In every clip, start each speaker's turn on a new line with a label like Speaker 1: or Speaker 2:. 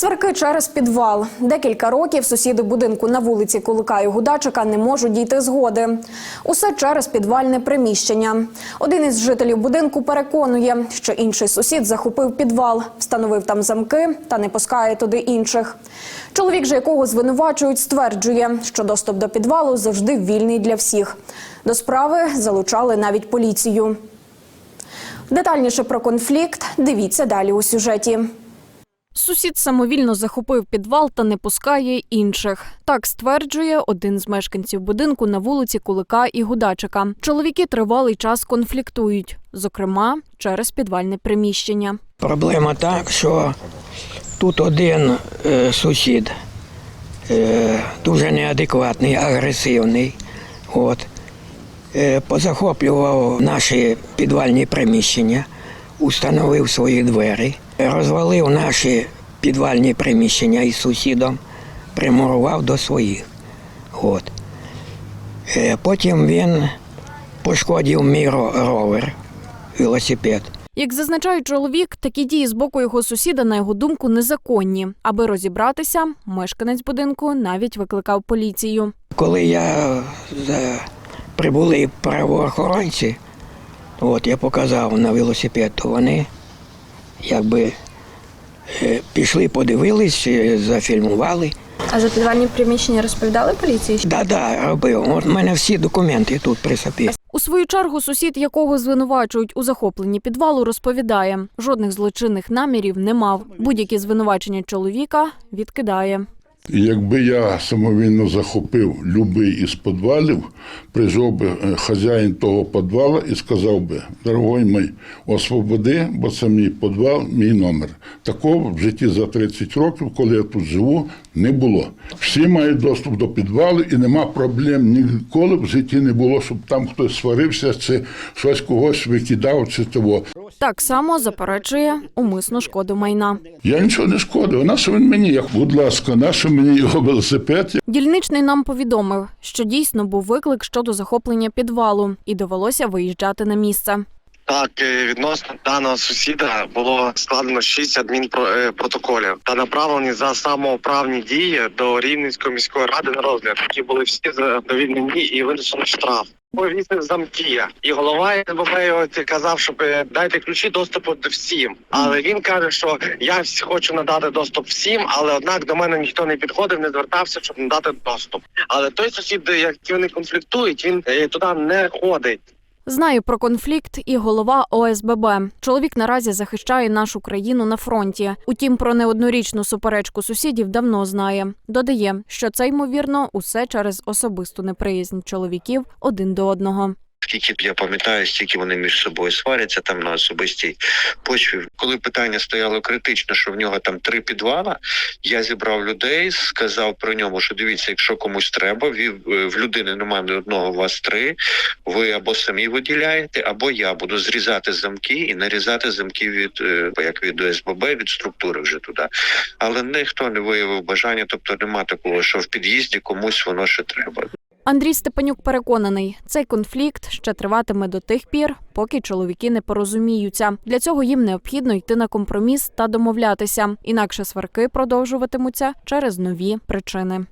Speaker 1: Сварки через підвал. Декілька років сусіди будинку на вулиці Кулика і Гудачика не можуть дійти згоди. Усе через підвальне приміщення. Один із жителів будинку переконує, що інший сусід захопив підвал, встановив там замки та не пускає туди інших. Чоловік же якого звинувачують, стверджує, що доступ до підвалу завжди вільний для всіх. До справи залучали навіть поліцію. Детальніше про конфлікт дивіться далі у сюжеті. Сусід самовільно захопив підвал та не пускає інших. Так стверджує один з мешканців будинку на вулиці Кулика і Гудачика. Чоловіки тривалий час конфліктують, зокрема через підвальне приміщення.
Speaker 2: Проблема так, що тут один е, сусід е, дуже неадекватний, агресивний. От, е, позахоплював наші підвальні приміщення, установив свої двері, розвалив наші підвальні приміщення із сусідом, примурував до своїх. От. Е, потім він пошкодив мій ровер, велосипед.
Speaker 1: Як зазначає чоловік, такі дії з боку його сусіда, на його думку, незаконні. Аби розібратися, мешканець будинку навіть викликав поліцію.
Speaker 2: Коли я прибули правоохоронці, от я показав на велосипед, то вони якби е, пішли, подивились, е, зафільмували.
Speaker 3: А за підвальні приміщення розповідали поліції?
Speaker 2: Да-да, робив. От в мене всі документи тут при собі.
Speaker 1: У свою чергу сусід, якого звинувачують у захопленні підвалу, розповідає, жодних злочинних намірів не мав. Будь-які звинувачення чоловіка відкидає.
Speaker 4: Якби я самовільно захопив будь-який із підвалів, прийшов би е, хазяїн того підвала і сказав би, дорогой мій, освободи, бо це мій підвал, мій номер. Такого в житті за 30 років, коли я тут живу, не було. Всі мають доступ до підвалу і нема проблем ніколи в житті не було, щоб там хтось сварився, чи щось когось викидав, чи того.
Speaker 1: Так само заперечує умисну шкоду майна.
Speaker 4: Я нічого не шкодив. На що він мені? Як, будь ласка, на що мені його велосипед?
Speaker 1: Дільничний нам повідомив, що дійсно був виклик щодо захоплення підвалу, і довелося виїжджати на місце.
Speaker 5: Так, е, відносно даного сусіда було складено 6 адмінпротоколів та направлені за самоуправні дії до Рівненської міської ради на розгляд, які були всі задовільнені і вирішено штраф. Повісив замки, і голова його казав, щоб е, дайте ключі доступу до всім. Але він каже, що я хочу надати доступ всім, але однак до мене ніхто не підходив, не звертався, щоб надати доступ. Але той сусід, як вони конфліктують, він е, туди не ходить.
Speaker 1: Знає про конфлікт і голова ОСББ. Чоловік наразі захищає нашу країну на фронті. Утім, про неоднорічну суперечку сусідів давно знає. Додає, що це ймовірно усе через особисту неприязнь чоловіків один до одного.
Speaker 6: Скільки я пам'ятаю, стільки вони між собою сваряться там на особистій почві. Коли питання стояло критично, що в нього там три підвала, я зібрав людей, сказав про ньому, що дивіться, якщо комусь треба, е, в людини немає ні одного, у вас три. Ви або самі виділяєте, або я буду зрізати замки і нарізати замки від е, як від ОСББ, від структури вже туди. Але ніхто не виявив бажання, тобто нема такого, що в під'їзді комусь воно ще треба.
Speaker 1: Андрій Степанюк переконаний, цей конфлікт ще триватиме до тих пір, поки чоловіки не порозуміються. Для цього їм необхідно йти на компроміс та домовлятися. Інакше сварки продовжуватимуться через нові причини.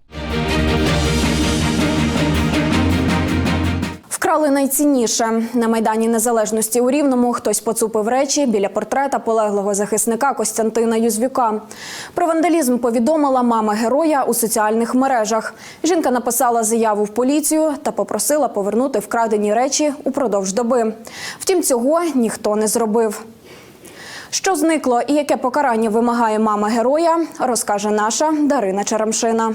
Speaker 1: Вкрали найцінніше на майдані незалежності у Рівному. Хтось поцупив речі біля портрета полеглого захисника Костянтина Юзвюка. Про вандалізм повідомила мама героя у соціальних мережах. Жінка написала заяву в поліцію та попросила повернути вкрадені речі упродовж доби. Втім, цього ніхто не зробив. Що зникло і яке покарання вимагає мама героя, розкаже наша Дарина Черемшина.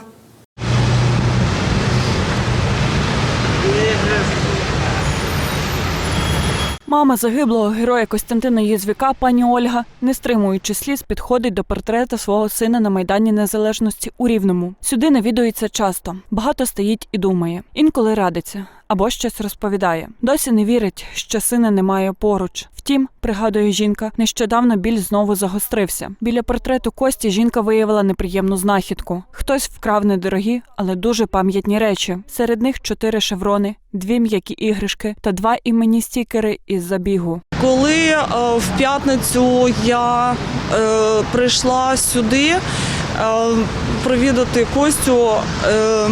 Speaker 7: Мама загиблого героя Костянтина Єзвіка, пані Ольга, не стримуючи сліз, підходить до портрета свого сина на Майдані Незалежності у Рівному. Сюди навідується часто. Багато стоїть і думає. Інколи радиться або щось розповідає. Досі не вірить, що сина немає поруч. Втім, пригадує жінка, нещодавно біль знову загострився. Біля портрету Кості жінка виявила неприємну знахідку. Хтось вкрав недорогі, але дуже пам'ятні речі. Серед них чотири шеврони, дві м'які іграшки та два іменні стікери із забігу.
Speaker 8: Коли е, в п'ятницю я е, прийшла сюди е, провідати Костю, е,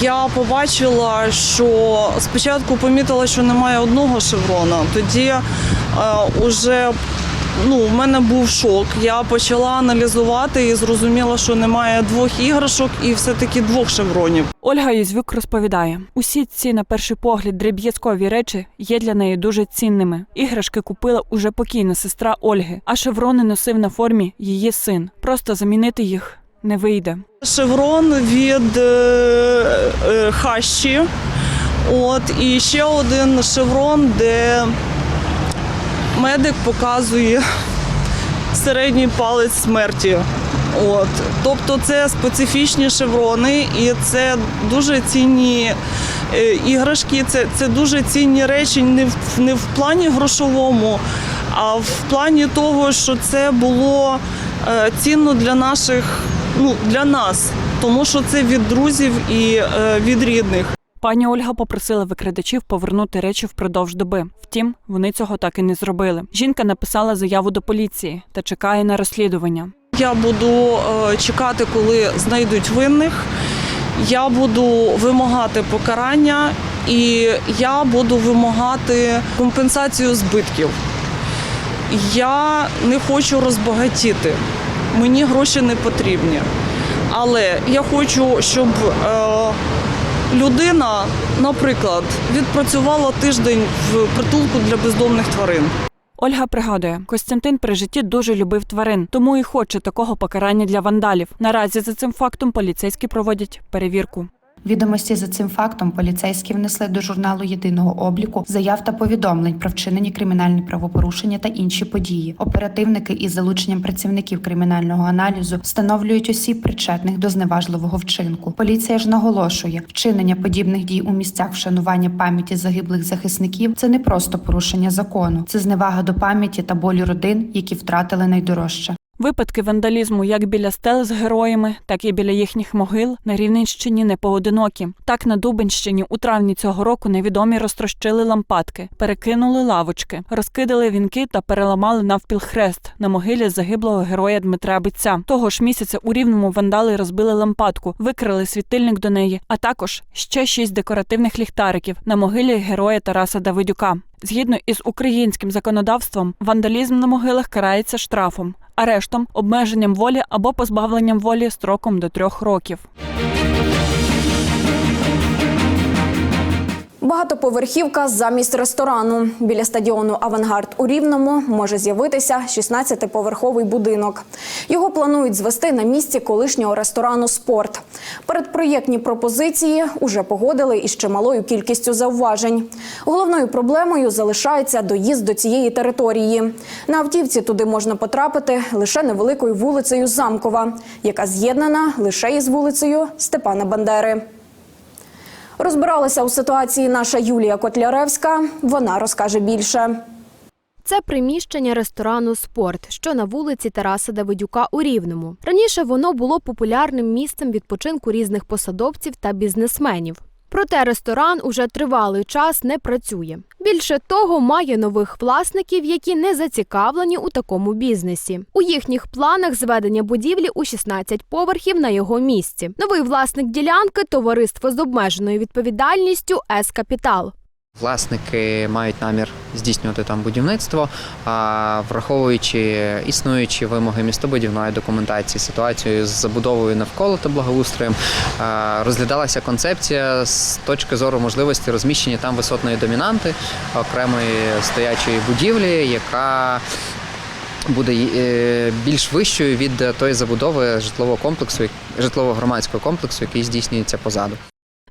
Speaker 8: я побачила, що спочатку помітила, що немає одного шеврона. Тоді е, уже ну, в мене був шок. Я почала аналізувати і зрозуміла, що немає двох іграшок і все-таки двох шевронів.
Speaker 7: Ольга Єзвюк розповідає: усі ці, на перший погляд, дріб'язкові речі є для неї дуже цінними. Іграшки купила уже покійна сестра Ольги, а шеврони носив на формі її син. Просто замінити їх не вийде.
Speaker 8: Шеврон від е, е, хащі. От, і ще один шеврон, де медик показує середній палець смерті. От. Тобто це специфічні шеврони, і це дуже цінні е, іграшки, це, це дуже цінні речі не в, не в плані грошовому, а в плані того, що це було е, цінно для наших, ну для нас, тому що це від друзів і е, від рідних.
Speaker 7: Пані Ольга попросила викрадачів повернути речі впродовж доби. Втім, вони цього так і не зробили. Жінка написала заяву до поліції та чекає на розслідування.
Speaker 8: Я буду е, чекати, коли знайдуть винних. Я буду вимагати покарання і я буду вимагати компенсацію збитків. Я не хочу розбагатіти. Мені гроші не потрібні. Але я хочу, щоб е, людина, наприклад, відпрацювала тиждень в притулку для бездомних тварин.
Speaker 7: Ольга пригадує, Костянтин при житті дуже любив тварин, тому і хоче такого покарання для вандалів. Наразі за цим фактом поліцейські проводять перевірку.
Speaker 9: Відомості за цим фактом поліцейські внесли до журналу єдиного обліку заяв та повідомлень про вчинені кримінальні правопорушення та інші події. Оперативники із залученням працівників кримінального аналізу встановлюють осіб причетних до зневажливого вчинку. Поліція ж наголошує, вчинення подібних дій у місцях вшанування пам'яті загиблих захисників це не просто порушення закону, це зневага до пам'яті та болю родин, які втратили найдорожче.
Speaker 7: Випадки вандалізму як біля стел з героями, так і біля їхніх могил на Рівненщині не поодинокі. Так на Дубенщині у травні цього року невідомі розтрощили лампадки, перекинули лавочки, розкидали вінки та переламали навпіл хрест на могилі загиблого героя Дмитра Биця. Того ж місяця у рівному вандали розбили лампадку, викрили світильник до неї, а також ще шість декоративних ліхтариків на могилі героя Тараса Давидюка. Згідно із українським законодавством, вандалізм на могилах карається штрафом, арештом, обмеженням волі або позбавленням волі строком до трьох років.
Speaker 1: Багатоповерхівка замість ресторану. Біля стадіону Авангард у Рівному може з'явитися 16-поверховий будинок. Його планують звести на місці колишнього ресторану Спорт. Передпроєктні пропозиції уже погодили із чималою кількістю зауважень. Головною проблемою залишається доїзд до цієї території. На автівці туди можна потрапити лише невеликою вулицею Замкова, яка з'єднана лише із вулицею Степана Бандери. Розбиралася у ситуації наша Юлія Котляревська. Вона розкаже більше.
Speaker 10: Це приміщення ресторану Спорт, що на вулиці Тараса Давидюка у Рівному. Раніше воно було популярним місцем відпочинку різних посадовців та бізнесменів. Проте ресторан уже тривалий час не працює. Більше того, має нових власників, які не зацікавлені у такому бізнесі. У їхніх планах зведення будівлі у 16 поверхів на його місці. Новий власник ділянки товариство з обмеженою відповідальністю С Капітал.
Speaker 11: Власники мають намір здійснювати там будівництво, а враховуючи існуючі вимоги містобудівної документації, ситуацію з забудовою навколо та благоустроєм, розглядалася концепція з точки зору можливості розміщення там висотної домінанти окремої стоячої будівлі, яка буде е, більш вищою від тої забудови житлового комплексу, житлово-громадського комплексу, який здійснюється позаду.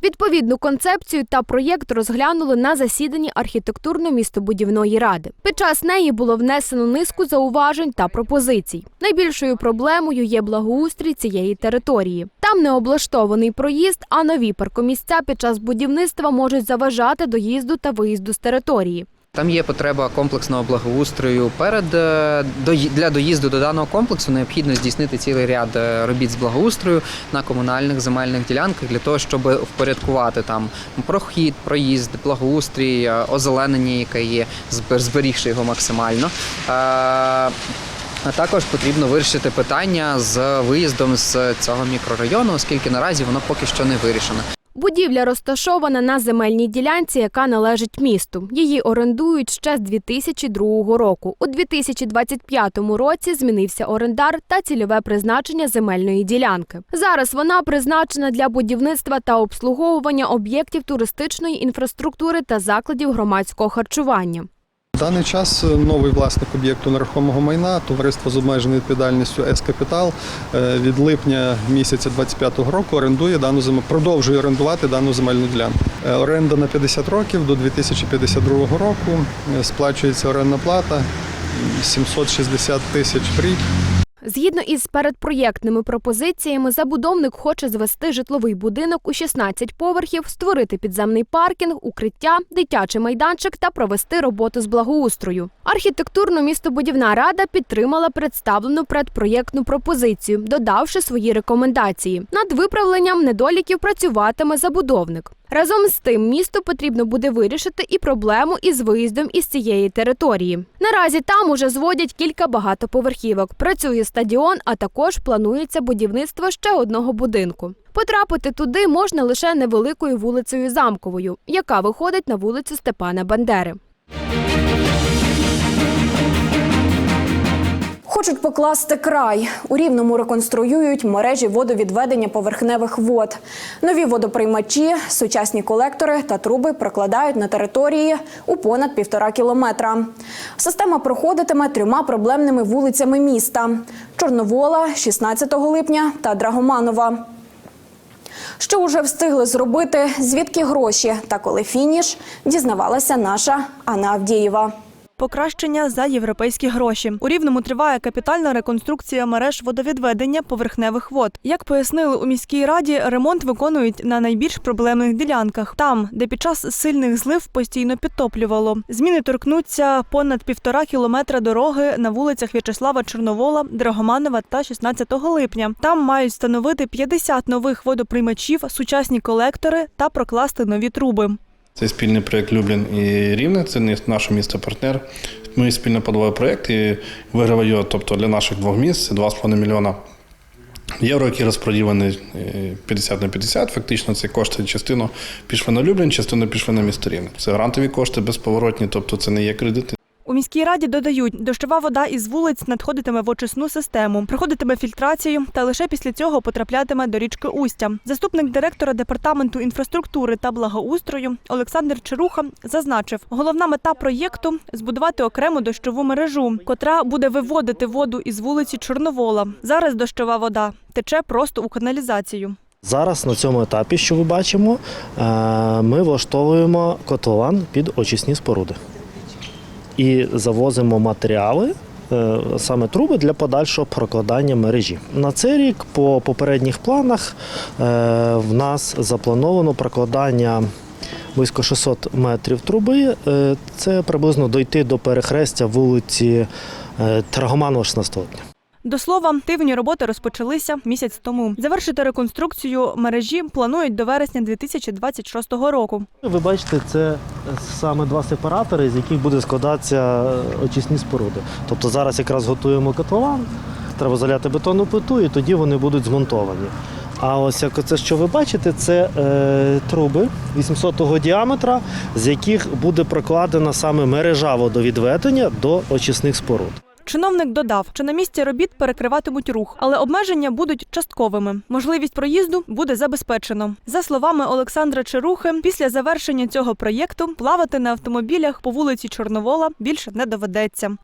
Speaker 10: Відповідну концепцію та проєкт розглянули на засіданні архітектурно-містобудівної ради. Під час неї було внесено низку зауважень та пропозицій. Найбільшою проблемою є благоустрій цієї території. Там не облаштований проїзд, а нові паркомісця під час будівництва можуть заважати доїзду та виїзду з території.
Speaker 11: Там є потреба комплексного благоустрою. Перед е, для доїзду до даного комплексу необхідно здійснити цілий ряд е, робіт з благоустрою на комунальних земельних ділянках для того, щоб впорядкувати там прохід, проїзд, благоустрій, е, озеленення, яке є, зберігши його максимально. А також потрібно вирішити питання з виїздом з цього мікрорайону, оскільки наразі воно поки що не вирішено.
Speaker 10: Будівля розташована на земельній ділянці, яка належить місту. Її орендують ще з 2002 року. У 2025 році змінився орендар та цільове призначення земельної ділянки. Зараз вона призначена для будівництва та обслуговування об'єктів туристичної інфраструктури та закладів громадського харчування.
Speaker 12: Даний час е, новий власник об'єкту нерухомого майна, товариство з обмеженою відповідальністю С-Капітал е, від липня місяця 25-го року орендує дану зем... продовжує орендувати дану земельну ділянку. Е, Оренда на 50 років до 2052 року. Сплачується орендна плата м, 760 тисяч в рік.
Speaker 10: Згідно із передпроєктними пропозиціями, забудовник хоче звести житловий будинок у 16 поверхів, створити підземний паркінг, укриття, дитячий майданчик та провести роботу з благоустрою. Архітектурно-містобудівна рада підтримала представлену предпроєктну пропозицію, додавши свої рекомендації. Над виправленням недоліків працюватиме забудовник. Разом з тим, місту потрібно буде вирішити і проблему із виїздом із цієї території. Наразі там уже зводять кілька багатоповерхівок. Працює стадіон, а також планується будівництво ще одного будинку. Потрапити туди можна лише невеликою вулицею Замковою, яка виходить на вулицю Степана Бандери.
Speaker 1: Хочуть покласти край. У Рівному реконструюють мережі водовідведення поверхневих вод. Нові водоприймачі, сучасні колектори та труби прокладають на території у понад півтора кілометра. Система проходитиме трьома проблемними вулицями міста: Чорновола, 16 липня та Драгоманова. Що вже встигли зробити, звідки гроші та коли фініш, дізнавалася наша Анна Авдієва.
Speaker 13: Покращення за європейські гроші. У Рівному триває капітальна реконструкція мереж водовідведення поверхневих вод. Як пояснили у міській раді, ремонт виконують на найбільш проблемних ділянках, там, де під час сильних злив постійно підтоплювало. Зміни торкнуться понад півтора кілометра дороги на вулицях В'ячеслава Чорновола, Драгоманова та 16 липня. Там мають встановити 50 нових водоприймачів, сучасні колектори та прокласти нові труби.
Speaker 14: Це спільний проєкт Люблін і Рівне, це наше місто-партнер. Ми спільно подали проєкт і виграв його, тобто для наших двох міст це 2,5 мільйона євро, які розподілені е, 50 на 50. Фактично ці кошти частину пішли на Люблін, частину пішли на місто Рівне. Це грантові кошти безповоротні, тобто це не є кредити.
Speaker 13: У міській раді додають, дощова вода із вулиць надходитиме в очисну систему, проходитиме фільтрацію та лише після цього потраплятиме до річки Устя. Заступник директора департаменту інфраструктури та благоустрою Олександр Чаруха зазначив, головна мета проєкту збудувати окрему дощову мережу, котра буде виводити воду із вулиці Чорновола. Зараз дощова вода тече просто у каналізацію.
Speaker 15: Зараз на цьому етапі, що ви бачимо, е, ми влаштовуємо котлован під очисні споруди і завозимо матеріали. е, Саме труби для подальшого прокладання мережі. На цей рік по попередніх планах е, в нас заплановано прокладання близько 600 метрів труби. Е, Це приблизно дойти до перехрестя вулиці Трагоманова 16 липня.
Speaker 13: До слова, активні роботи розпочалися місяць тому. Завершити реконструкцію мережі планують до вересня 2026 року.
Speaker 15: Ви бачите, це саме два сепаратори, з яких буде складатися очисні споруди. Тобто зараз якраз готуємо котлован, треба заляти бетонну плиту, і тоді вони будуть змонтовані. А ось як це, що ви бачите, це е, труби 800-го діаметра, з яких буде прокладена саме мережа водовідведення до очисних споруд.
Speaker 13: Чиновник додав, що на місці робіт перекриватимуть рух, але обмеження будуть частковими. Можливість проїзду буде забезпечено. За словами Олександра Чарухи, після завершення цього проєкту плавати на автомобілях по вулиці Чорновола більше не доведеться.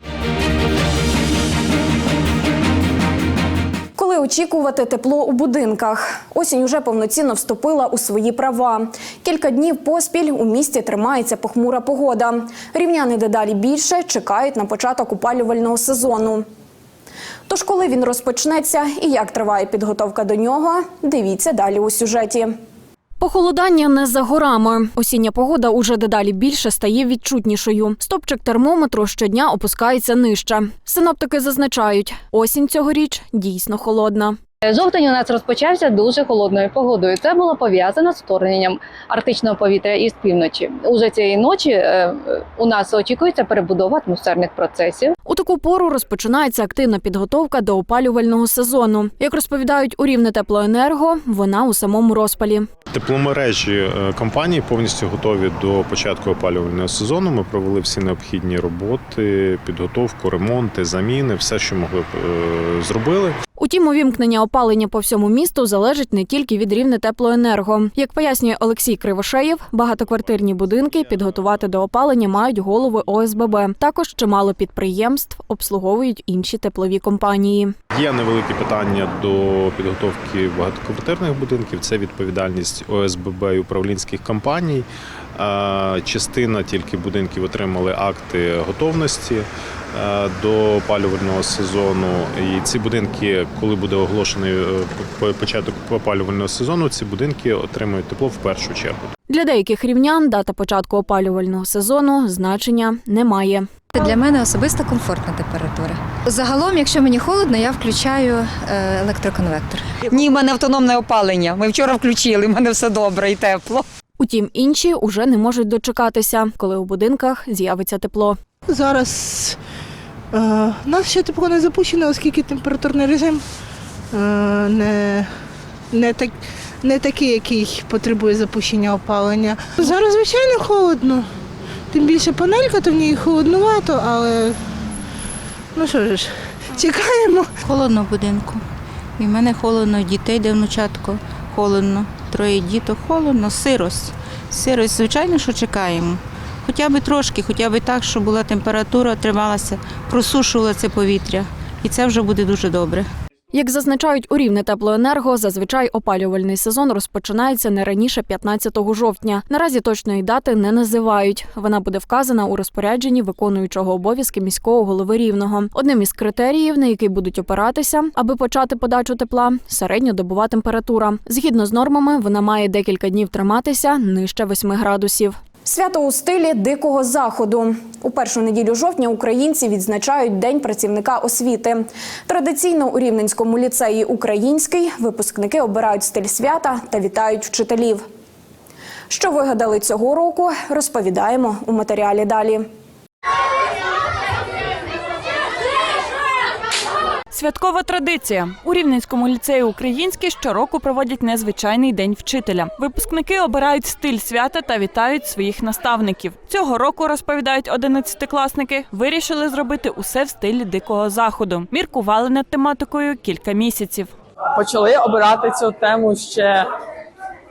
Speaker 1: Коли
Speaker 16: очікувати тепло у будинках? Осінь уже повноцінно вступила у свої права. Кілька днів поспіль у місті тримається похмура погода. Рівняни дедалі більше чекають на початок опалювального сезону. Тож, коли він розпочнеться і як триває підготовка до нього, дивіться далі у сюжеті. Похолодання не за горами. Осіння погода уже дедалі більше стає відчутнішою. Стопчик термометру щодня опускається нижче. Синоптики зазначають, осінь цьогоріч дійсно холодна.
Speaker 17: Жовтень у нас розпочався дуже холодною погодою. Це було пов'язано з вторгненням арктичного повітря із півночі. Уже цієї ночі е, у нас очікується перебудова атмосферних процесів.
Speaker 16: У таку пору розпочинається активна підготовка до опалювального сезону. Як розповідають у рівне теплоенерго, вона у самому розпалі.
Speaker 18: Тепломережі е, компанії повністю готові до початку опалювального сезону. Ми провели всі необхідні роботи, підготовку, ремонти, заміни, все, що могли б е, зробили.
Speaker 16: Утім, увімкнення опалення по всьому місту залежить не тільки від рівня теплоенерго. Як пояснює Олексій Кривошеєв, багатоквартирні будинки підготувати до опалення мають голови ОСББ. Також чимало підприємств обслуговують інші теплові компанії.
Speaker 18: Є невеликі питання до підготовки багатоквартирних будинків. Це відповідальність ОСББ і управлінських компаній. Частина тільки будинків отримали акти готовності до опалювального сезону. І ці будинки, коли буде оголошений е, по- початок опалювального сезону, ці будинки отримують тепло в першу чергу.
Speaker 16: Для деяких рівнян дата початку опалювального сезону значення не має.
Speaker 19: Для мене особисто комфортна температура. Загалом, якщо мені холодно, я включаю е, електроконвектор.
Speaker 20: Ні, в мене автономне опалення. Ми вчора включили, в мене все добре і тепло.
Speaker 16: Утім, інші уже не можуть дочекатися, коли у будинках з'явиться тепло.
Speaker 21: Зараз е, у нас ще тепло не запущено, оскільки температурний режим е, не, не, так, не такий, який потребує запущення опалення. Зараз, звичайно, холодно. Тим більше панелька, то в ній холоднувато, але ну що ж, чекаємо.
Speaker 5: Холодно в будинку. І в мене холодно, дітей де внучатко, холодно, троє діток, холодно, сирость. Сирость, звичайно, що чекаємо. Хоча б трошки, хоча б так, щоб була температура, трималася, просушувала це повітря. І це вже буде дуже добре.
Speaker 16: Як зазначають у рівне теплоенерго, зазвичай опалювальний сезон розпочинається не раніше 15 жовтня. Наразі точної дати не називають. Вона буде вказана у розпорядженні виконуючого обов'язки міського голови рівного. Одним із критеріїв, на який будуть опиратися, аби почати подачу тепла, середньодобова температура. Згідно з нормами, вона має декілька днів триматися нижче 8 градусів. Свято у стилі дикого заходу. У першу неділю жовтня українці відзначають День працівника освіти. Традиційно у Рівненському ліцеї Український випускники обирають стиль свята та вітають вчителів. Що вигадали цього року, розповідаємо у матеріалі далі.
Speaker 7: Святкова традиція у Рівненському ліцеї Український щороку проводять незвичайний день вчителя. Випускники обирають стиль свята та вітають своїх наставників. Цього року розповідають одинадцятикласники, вирішили зробити усе в стилі дикого заходу. Міркували над тематикою кілька місяців.
Speaker 22: Почали обирати цю тему ще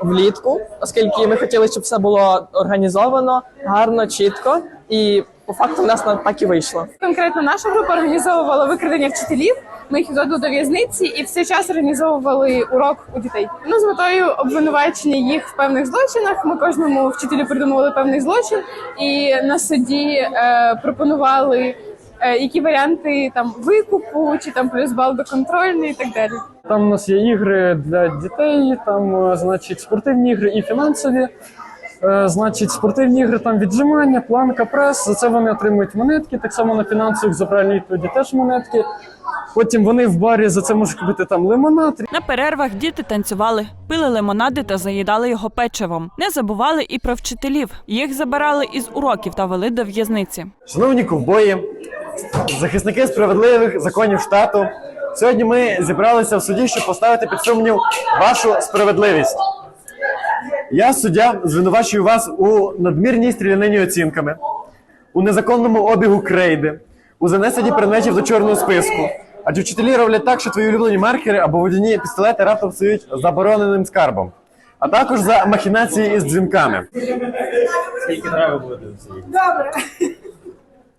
Speaker 22: влітку, оскільки ми хотіли, щоб все було організовано, гарно, чітко. І по факту в нас так і вийшло.
Speaker 3: Конкретно наша група організовувала викрадення вчителів. Ми їх відводили до в'язниці і в цей час організовували урок у дітей. Ну з метою обвинувачення їх в певних злочинах. Ми кожному вчителю придумували певний злочин, і на суді е, пропонували е, які варіанти там викупу, чи там плюс бал до контрольної і так далі.
Speaker 23: Там у нас є ігри для дітей, там, е, значить, спортивні ігри і фінансові. Е, Значить, спортивні ігри там віджимання, планка, прес. За це вони отримують монетки. Так само на фінансових за правильні відповіді теж монетки. Потім вони в барі за це можуть купити там лимонад.
Speaker 7: На перервах діти танцювали, пили лимонади та заїдали його печивом. Не забували і про вчителів. Їх забирали із уроків та вели до в'язниці.
Speaker 24: Шановні ковбої, захисники справедливих законів штату. Сьогодні ми зібралися в суді, щоб поставити під сумнів вашу справедливість. Я, суддя, звинувачую вас у надмірній стрілянині оцінками, у незаконному обігу крейди, у занесенні предметів до чорного списку. Адже вчителі роблять так, що твої улюблені маркери або водяні пістолети раптом стають забороненим скарбом, а також за махінації із дзвінками.
Speaker 23: Скільки треба буде?
Speaker 21: Добре.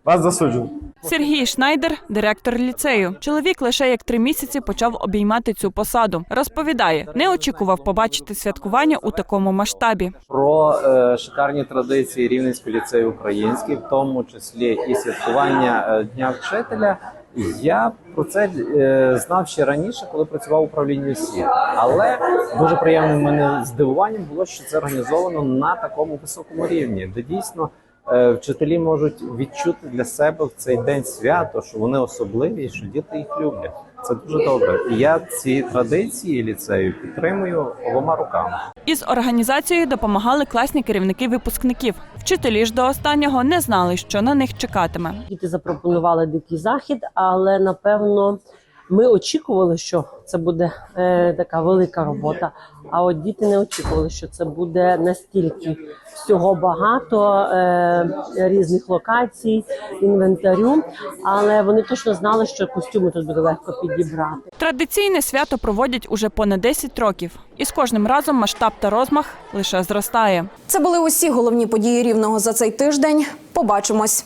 Speaker 24: Вас засуджено.
Speaker 7: Сергій Шнайдер, директор ліцею. Чоловік лише як три місяці почав обіймати цю посаду. Розповідає, не очікував побачити святкування у такому масштабі.
Speaker 25: про е, шикарні традиції Рівненського ліцею український, в тому числі і святкування е, Дня вчителя. Я про це е, знав ще раніше, коли працював в управлінні освіти. Але дуже приємним мене здивуванням було, що це організовано на такому високому рівні, де дійсно вчителі можуть відчути для себе в цей день свято, що вони особливі, що діти їх люблять. Це дуже добре. І я ці традиції ліцею підтримую обома руками.
Speaker 7: Із організацією допомагали класні керівники випускників. Вчителі ж до останнього не знали, що на них чекатиме.
Speaker 26: Діти запропонували дикий захід, але напевно ми очікували, що це буде е, така велика робота. А от діти не очікували, що це буде настільки всього багато е, різних локацій, інвентарю. Але вони точно знали, що костюми тут буде легко підібрати.
Speaker 7: Традиційне свято проводять уже понад 10 років, і з кожним разом масштаб та розмах лише зростає.
Speaker 1: Це були усі головні події рівного за цей тиждень. Побачимось.